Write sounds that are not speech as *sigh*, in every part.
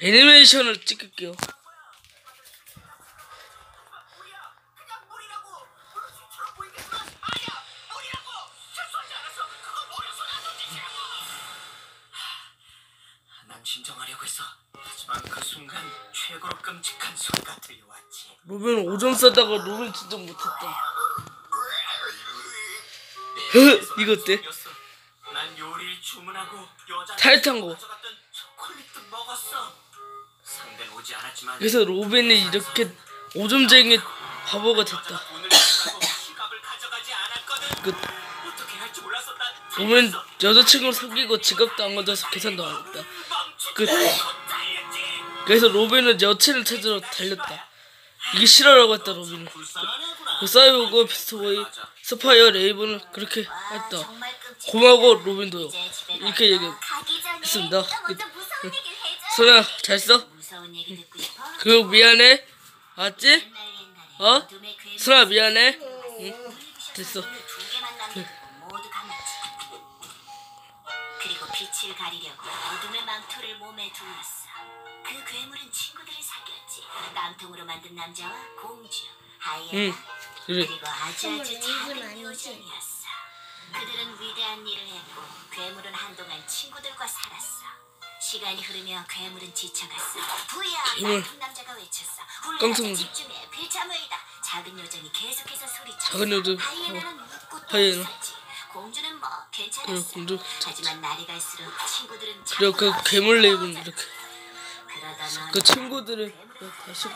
애니메이션을 찍을게요. 진정하려고 했어. 하지만 그 순간 최고로 끔찍한 소리가 들려왔지. 로빈 5점 쓰다가 로빈 진짜 못했다. 흐, *laughs* 이거 어때? 속였어. 난 요리를 주문하고 여자 타이트한 거. 그래서 로빈이 이렇게 5점쟁이 바보가 됐다. 로빈 달렸어. 여자친구를 사귀고 지갑도 안 가져서 계산도 안 했다. 달렸지. 그래서 로빈은 여친을 찾으러 달렸다. 이게 싫어라고 했다 로빈은. 그 사이보그 비스트보이 스파이어 레이븐을 그렇게 했다. 고마워 로빈도요. 집에 이렇게 가자. 얘기해. 가기 전에 했습니다. 네가 먼저 무서운 얘기를 해줘. 소야 잘 써? 무서운 얘기 듣고 싶어? 그리고 미안해. 알았지? 옛날에 어? 소야 미안해. 응. 됐어. 두 개만 남겨두고 모두 감았지. 그리고 빛을 가리려고 어둠의 망토를 몸에 둘렀어. 그 괴물은 친구들을 사귀었지. 깡통으로 만든 남자와 공주, 하이에나, 응. 그래. 그리고 아주 아주 작은. 요정이었어. 그들은 위대한 일을 했고 괴물은 한동안 친구들과 살았어. 시간이 흐르며 괴물은 지쳐갔어. 부야! 나쁜 남자가 외쳤어. 놀랐- 집중해. 필자모이다. 작은 요정이 계속해서 소리쳤어. 작은 요정. 하이에나는 웃고 또 하이에나. 웃었지. 공주는 뭐 괜찮았어. 그래, 공주 하지만 날이 갈수록 친구들은 그리고 그 자꾸 괴물 레이븐. 이렇게 그러다 넌 그 친구들을 다시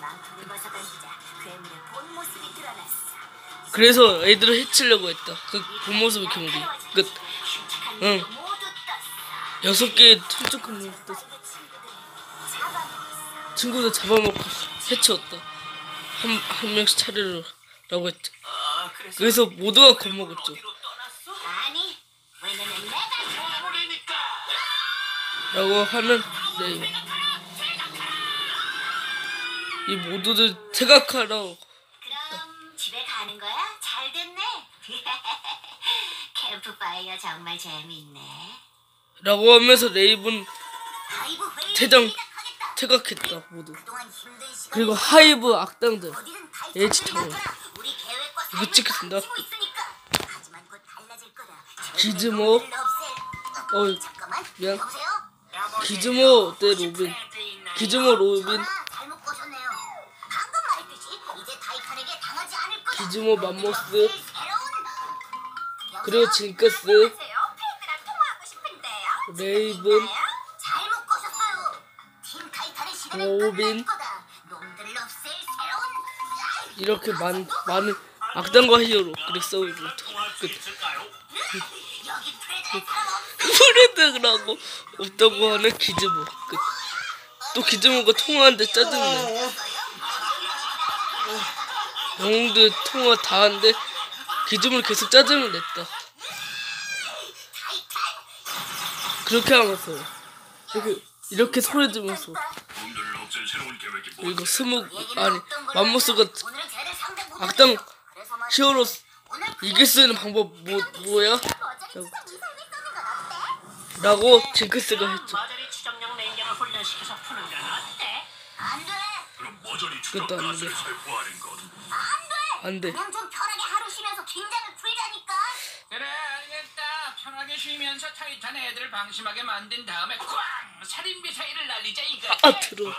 망토를 벗어던지자 괴물의 본 모습이 드러났어. 그래서 애들을 해치려고 했다. 그 본 모습의 괴물이 끝. 응. 여섯 개의 놈을 또 친구들 잡아먹고 해치웠다. 한, 한 명씩 차례라고 했지. 아, 그래서 그래서 모두가 겁먹었죠. 라고 하는 네. 이 모두들 생각하라고 그럼 집에 가는 거야? 잘 됐네. *laughs* 캠프파이어 정말 재밌네. 라고 하면서 레이븐 퇴장. 퇴각했다 모두. 그리고 하이브 악당들 어디든 H 탈출을 타워. 놔둬라. 우리 계획과 이거 찍겠습니다. 기즈모. 어이 잠깐만. 미안. 기즈모 대 로빈 기즈모 로빈. 기즈모 맘모스 그리고? 징크스 레이븐 잘못 거셨어요. 팀 타이탄의 시간은. 끝날 거다. 놈들을 없앨 새로운 이렇게 많, 많은 악당과 히어로 그리고 싸우고 통화할 수끝 있을까요? 여기 프레드의 사람 없 프레드라고 없다고 하는 기즈모 끝. 또 기즈모가 통화하는데 짜증내 영웅들 통화 다 하는데 기즈모를 계속 짜증을 냈다 그렇게 하면서 이렇게 이렇게 소리 뭐? 그리고 스무 아니 맘모스가 못 악당. 히어로 이길 수 있는 방법 뭐 뭐야? 라고 징크스가 했죠. 그것도 안 돼. 안 돼. 안 돼. 그냥 좀 편하게 하루 쉬면서 긴장을 풀자니까. 그래 알겠다 편하게 쉬면서 타이탄 애들을 방심하게 만든 다음에 꽝 살인 미사일을 날리자 이거 아 들어.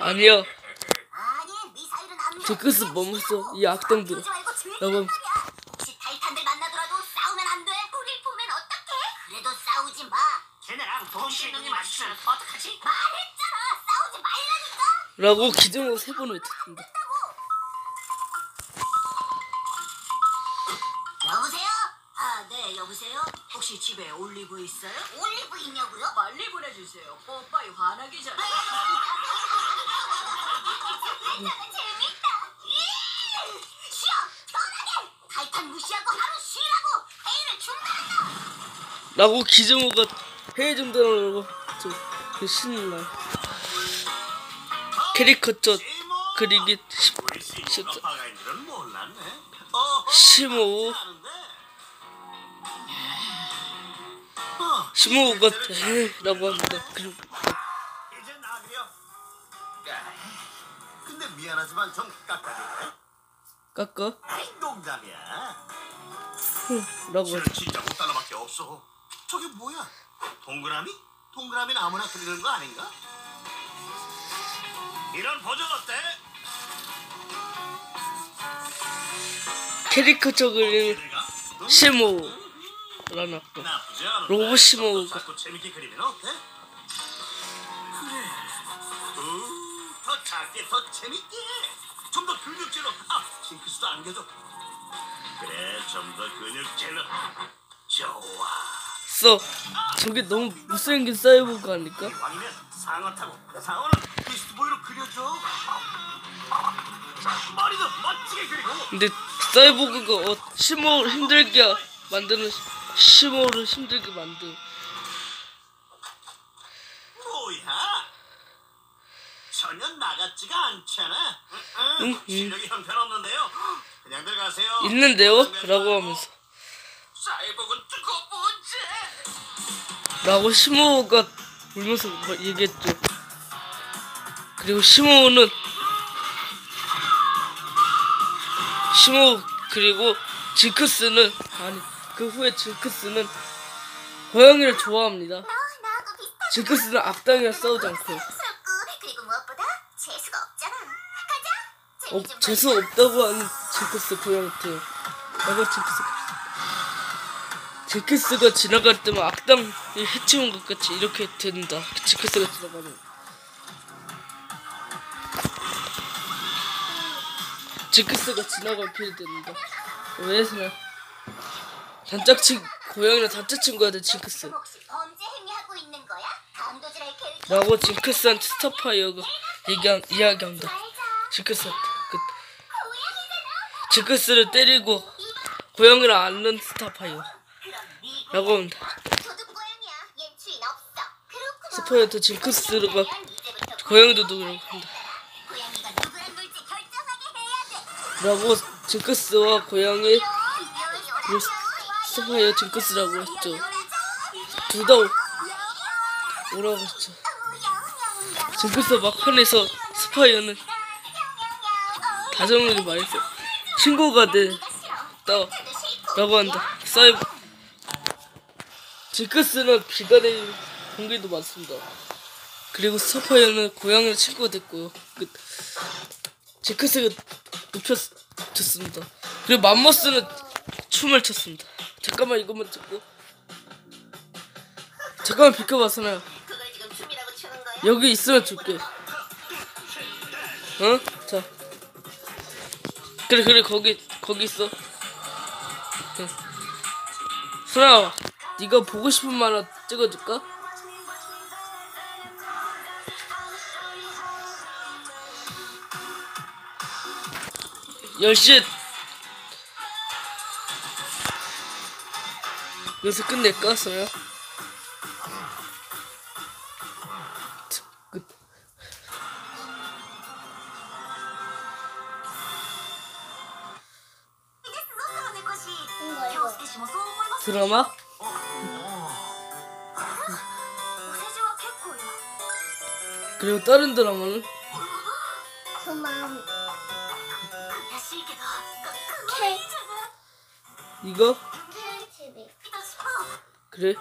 아니야. 아니 미사일은 안 돼. 징크스 멈췄어. 이 악당들. 그러지 말고 조용히 여러분. 말이야. 혹시 타이탄들 만나더라도 싸우면 안 돼. 우릴 보면 어떡해? 그래도 싸우지 마. 쟤네랑 동시에 눈이 마주치면 어떡하지? 말했잖아. 싸우지 말라니까. 라고 기증을 세 번을 했습니다. 혹시 집에 올리브 있어요? 올리브 있냐고요? 빨리 보내주세요. 뽀빠이 화나기 전에. 나고 기정우가 회의 중단하고 좀 그 신나 캐릭터처 그리기 15 15 스무 것 라고 합니다. 그냥. 이제 나그려. 근데 미안하지만 좀 깎아줄래? 깎아? 아이 농담이야. 라고. 진짜 못 달러밖에 없어. 저게 뭐야? 동그라미? 동그라미는 아무나 그리는 거 아닌가? 이런 버전 어때? 캐릭터 적을 실무. 내가? 응? 시모라는 아까 나쁘지 않아. 로봇 시모. 자꾸 재밌게 그리면 어때? 그래. 음, 더 작게, 더 재밌게. 좀 더 근육질로. 아, 징크스도 안겨줘. 그래, 좀 더 근육질로. 좋아. 써 저게 너무 못생긴 사이보그 아닐까? 왕이면 상어 타고 상어는 비스트보이로 그려줘. 머리도 멋지게 그리고. 근데 사이보그가 어, 시모를 힘들게 만드는 시모를 힘들게 만든 뭐야? 전혀 나같지가 않잖아. 응, 응. 실력이 형편없는데요. 그냥 들어가세요. 있는데요? 라고 하면서 사이버군 두고 보지. 라고 시모가 울면서 뭐 얘기했죠 그리고 시모는 시모 그리고 징크스는 아니 그 후에 징크스는 고양이를 좋아합니다. 징크스는 악당이랑 싸우지 않고. 어, 좀 재수. 없다고 하는 징크스 고양이한테 내가 징크스 징크스가 지나갈 때만 악당이 해치운 것 같이 이렇게 된다. 징크스가 지나가면. 징크스가 지나갈 필요 된다 왜냐면 단짝친 고양이랑 징크스 있는 거야? 강도질할 계획 라고 징크스한테 스타파이어가 얘기한, 이야기한다. 징크스한테 그. 징크스를 때리고 고양이를 앓는 스타파이어 라고 합니다. 스파이어한테 징크스가 고양이도 누구라고 한다 돼. 라고 징크스와 고양이 요요요. 그리고 스파이어 징크스라고 했죠. 둘다 오라고 했죠? 징크스가 막 화내서 스파이어는 다정하게 말했어 친구가 됐다 라고 한다. 사이버. 징크스는 비가 내리는 공기도 많습니다. 그리고 스파이어는 고양이랑 친구가 됐고요 그 징크스가 눕혔습니다. 그리고 맘머스는 춤을 췄습니다 잠깐만 이것만 찍고 잠깐만 비켜봐 선아야? 여기 있으면 줄게. 어? 자. 그래 그래 거기 거기 있어. 응. 수아, 네가 보고 싶은 만화 찍어줄까? 열시 여기서 끝낼까 써요? 끝. 드라마? 그리고 다른 드라마는? 이거? 그래?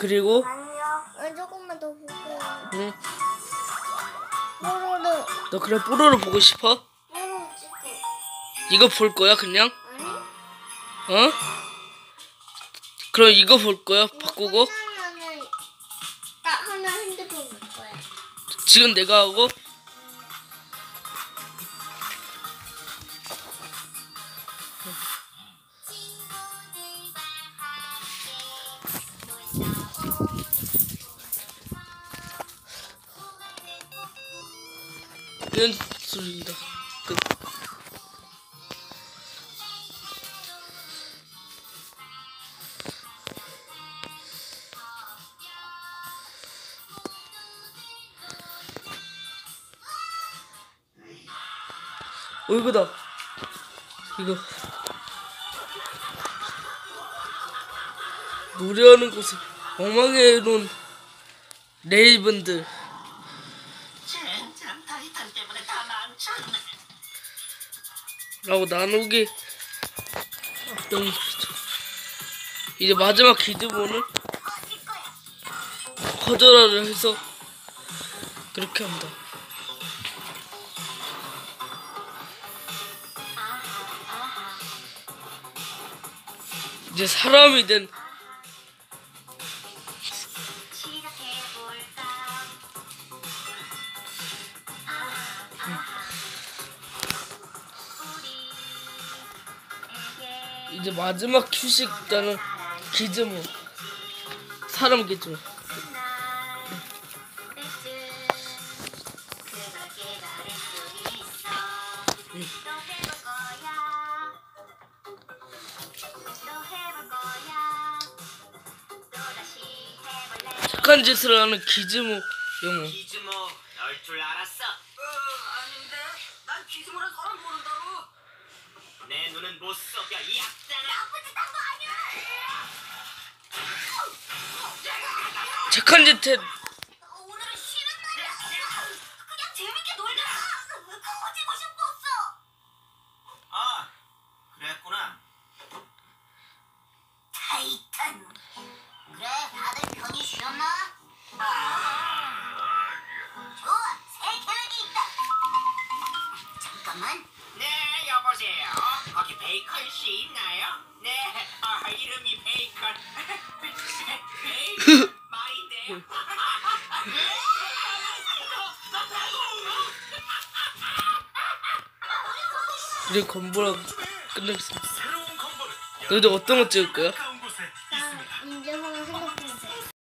그리고? 아니요. 어, 조금만 더 볼게요. 응. 뽀로로. 너 그래 뽀로로 보고 싶어? 이거 볼 거야 그냥? 어? 그럼 이거 볼 거야 바꾸고 지금 내가 하고 이런 어 이거다. 이거 노래하는 곳을 엉망해 놓은 레이븐들. 라고 나누기 너무 이제 마지막 기드본은 거절하려 해서 그렇게 한다 이제 사람이 된 이제 마지막 휴식 있다는 기즈모 사람 기즈모 날 착한 짓을 하는 기즈모 영웅 기즈모 널 줄 알았어. 어, 아닌데. 난 기즈모란 사람 모른다고. 내 눈은 못 속여 이 악당아. 나쁜 짓 한거 아니야. 착한 짓 해, 여보세요. 거기 베이컨 씨 있나요? 네, 아, 이름이 베이컨. 베이컨 말인데. 이제 건보라고 끝내겠습니다 너희들 어떤 거 찍을 거야?